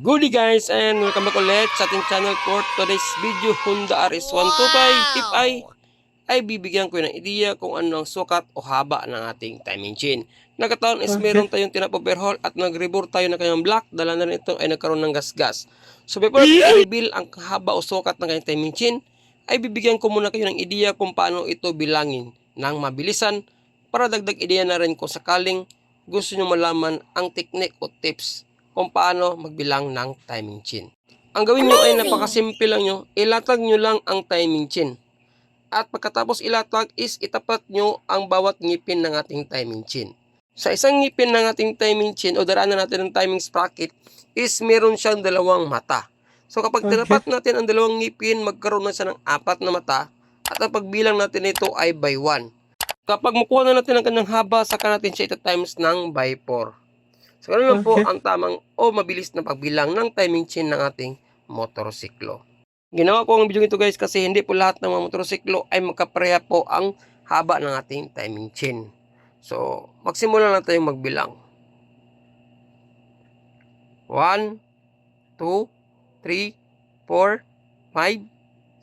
Goodie guys and welcome back ulit sa ating channel for today's video Honda RS125 If I ay bibigyan ko ng ideya kung ano ang sukat o haba ng ating timing chain. Nagkataon is meron tayong tinap-overhaul at nag-rebore tayo ng kanyang block. Dala na rin ito ay nagkaroon ng gas-gas. So before i-reveal ang haba o sukat ng kanyang timing chain ay bibigyan ko muna kayo ng ideya kung paano ito bilangin ng mabilisan para dagdag ideya na rin kung sakaling gusto nyo malaman ang technique o tips kung paano magbilang ng timing chain. Ang gawin nyo ay napakasimple lang nyo, ilatag nyo lang ang timing chain. At pagkatapos ilatag is itapat nyo ang bawat ngipin ng ating timing chain. Sa isang ngipin ng ating timing chain o daraanan natin ng timing sprocket is meron siyang dalawang mata. So kapag tinapat natin ang dalawang ngipin, magkaroon na siya ng apat na mata at ang pagbilang natin ito ay by 1. Kapag makuha na natin ang kanyang haba, saka natin siya ita times ng by 4. So, ano lang po Okay. ang tamang o mabilis na pagbilang ng timing chain ng ating motorsiklo. Ginawa ko ang video ito guys kasi hindi po lahat ng mga motorsiklo ay magkapareha po ang haba ng ating timing chain. So, magsimula na tayong magbilang. 1, 2, 3, 4, 5,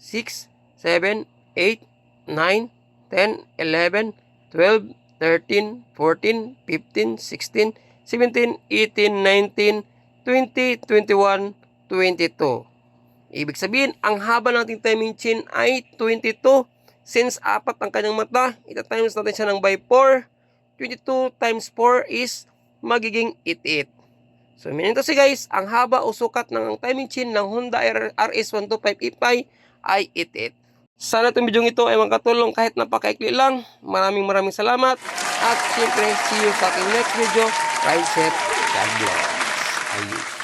6, 7, 8, 9, 10, 11, 12, 13, 14, 15, 16, 17, 18, 19, 20, 21, 22. Ibig sabihin, ang haba ng ating timing chain ay 22. Since apat ang kanyang mata, ita-times natin siya ng by 4. 22 times 4 is magiging 88. So, meaning to say guys, ang haba o sukat ng timing chain ng Honda RS125 ay 88. Sana itong video ito ay makatulong kahit napakaikli lang. Maraming maraming salamat. At siyempre, see you sa aking next video. Ride safe. God bless. Ayun.